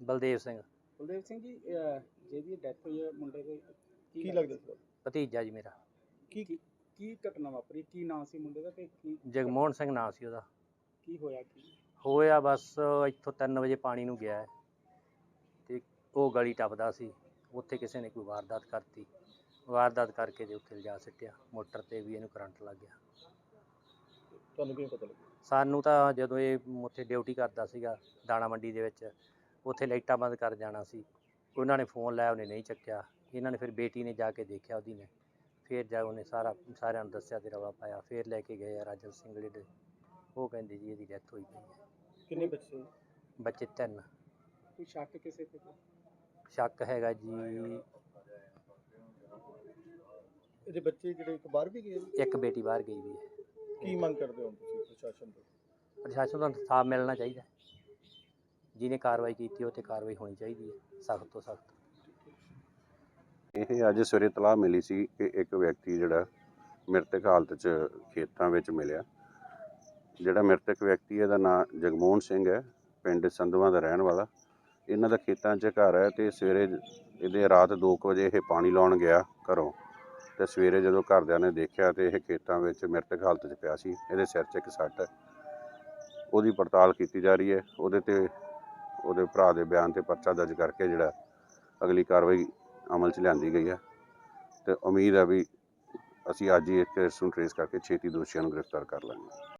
ਬਲਦੇਵ ਸਿੰਘ। ਕੁਲਦੀਪ ਸਿੰਘ ਜੀ ਅਹ ਜਿਹਦੀ ਡੈਥ ਹੋਈ ਹੈ ਮੁੰਡੇ ਦੇ ਕੀ ਲੱਗਦਾ ਸੀ? ਭਤੀਜਾ ਜੀ ਮੇਰਾ। ਕੀ ਕੀ ਕੀ ਘਟਨਾ ਵਾਪਰੀ? ਕੀ ਨਾਂ ਸੀ ਮੁੰਡੇ ਦਾ ਤੇ ਕੀ ਜਗਮੋਹਨ ਸਿੰਘ ਨਾਂ ਸੀ ਉਹਦਾ। ਕੀ ਹੋਇਆ ਕੀ? ਹੋਇਆ ਬਸ ਇੱਥੋਂ 3 ਵਜੇ ਪਾਣੀ ਨੂੰ ਗਿਆ ਹੈ ਤੇ ਉਹ ਗਲੀ ਟੱਪਦਾ ਸੀ। ਉੱਥੇ ਕਿਸੇ ਨੇ ਕੋਈ ਵਾਰਦਾਤ ਕਰਤੀ। ਵਾਰਦਾਤ ਕਰਕੇ ਤੇ ਉੱਥੇ ਲਿਜਾ ਸਿੱਟਿਆ। ਮੋਟਰ ਤੇ ਵੀ ਇਹਨੂੰ ਕਰੰਟ ਲੱਗ ਗਿਆ। ਤੁਹਾਨੂੰ ਕਿਵੇਂ ਪਤਾ ਲੱਗਿਆ? ਸਾਨੂੰ ਤਾਂ ਜਦੋਂ ਇਹ ਉੱਥੇ ਡਿਊਟੀ ਕਰਦਾ ਸੀਗਾ ਦਾਣਾ ਮੰਡੀ ਦੇ ਵਿੱਚ ਉੱਥੇ ਲਾਈਟਾਂ ਬੰਦ ਕਰ ਜਾਣਾ ਸੀ। ਉਹਨਾਂ ਨੇ ਫੋਨ ਲਾਇਆ ਉਹਨੇ ਨਹੀਂ ਚੱਕਿਆ। ਇਹਨਾਂ ਨੇ ਫਿਰ ਬੇਟੀ ਨੇ ਜਾ ਕੇ ਦੇਖਿਆ ਉਹਦੀ ਨੇ। ਫਿਰ ਜਾ ਉਹਨੇ ਸਾਰਾ ਸਾਰਿਆਂ ਨੂੰ ਦੱਸਿਆ ਤੇ ਰੌਲਾ ਪਾਇਆ। ਫਿਰ ਲੈ ਕੇ ਗਏ ਰਾਜਨ ਸਿੰਘ ਦੇ ਉਹ ਕਹਿੰਦੇ ਜੀ ਇਹਦੀ ਡੈਥ ਹੋਈ ਪਈ ਹੈ। ਕਿੰਨੇ ਬੱਚੇ ਬੱਚੇ ਤਿੰਨ। ਕੋਈ ਸ਼ੱਕ ਕਿਸੇ ਤੇ? ਸ਼ੱਕ ਹੈਗਾ ਜੀ। ਇਹਦੇ ਬੱਚੇ ਜਿਹੜੇ ਇੱਕ ਬਾਹਰ ਵੀ ਗਏ? ਇੱਕ ਬੇਟੀ ਬਾਹਰ ਗਈ ਵੀ ਹੈ। ਕੀ ਮੰਗ ਕਰਦੇ ਹੋ ਤੁਸੀਂ ਪ੍ਰਸ਼ਾਸਨ ਤੋਂ? ਪ੍ਰਸ਼ਾਸਨ ਨੂੰ ਇਨਸਾਫ ਮਿਲਣਾ ਚਾਹੀਦਾ। ਜਿਹਨੇ ਕਾਰਵਾਈ ਕੀਤੀ, ਉਹ ਤੇ ਕਾਰਵਾਈ ਹੋਣੀ ਚਾਹੀਦੀ ਹੈ, ਸਖਤ ਤੋਂ ਸਖਤ। ਇਹ ਅੱਜ ਸਵੇਰੇ ਤਲਾਹ ਮਿਲੀ ਸੀ ਕਿ ਇੱਕ ਵਿਅਕਤੀ ਜਿਹੜਾ ਮ੍ਰਿਤਕ ਹਾਲਤ 'ਚ ਖੇਤਾਂ ਵਿੱਚ ਮਿਲਿਆ। ਜਿਹੜਾ ਮ੍ਰਿਤਕ ਵਿਅਕਤੀ ਇਹਦਾ ਨਾਮ ਜਗਮੋਹਨ ਸਿੰਘ ਹੈ, ਪਿੰਡ ਸੰਧਵਾਂ ਦਾ ਰਹਿਣ ਵਾਲਾ। ਇਹਨਾਂ ਦਾ ਖੇਤਾਂ 'ਚ ਘਰ ਹੈ ਤੇ ਸਵੇਰੇ ਇਹਦੇ ਰਾਤ 2 ਵਜੇ ਇਹ ਪਾਣੀ ਲਾਉਣ ਗਿਆ ਘਰੋਂ। ਤੇ ਸਵੇਰੇ ਜਦੋਂ ਘਰਦਿਆਂ ਨੇ ਦੇਖਿਆ ਤੇ ਇਹ ਖੇਤਾਂ ਵਿੱਚ ਮ੍ਰਿਤਕ ਹਾਲਤ 'ਚ ਪਿਆ ਸੀ, ਇਹਦੇ ਸਿਰ 'ਚ ਇੱਕ ਸੱਟ ਹੈ। ਉਹਦੀ ਪੜਤਾਲ ਕੀਤੀ ਜਾ ਰਹੀ ਹੈ, ਉਹਦੇ ਤੇ ਉਹਦੇ ਭਰਾ ਦੇ ਬਿਆਨ ਤੇ ਪਰਚਾ ਦਰਜ ਕਰਕੇ ਜਿਹੜਾ ਅਗਲੀ ਕਾਰਵਾਈ ਅਮਲ 'ਚ ਲਿਆਂਦੀ ਗਈ ਹੈ। ਤੇ ਉਮੀਦ ਹੈ ਵੀ ਅਸੀਂ ਅੱਜ ਹੀ ਇਸ ਕੇਸ ਨੂੰ ਟ੍ਰੇਸ ਕਰਕੇ ਛੇਤੀ ਦੋਸ਼ੀਆਂ ਨੂੰ ਗ੍ਰਿਫਤਾਰ ਕਰ ਲਾਂਗੇ।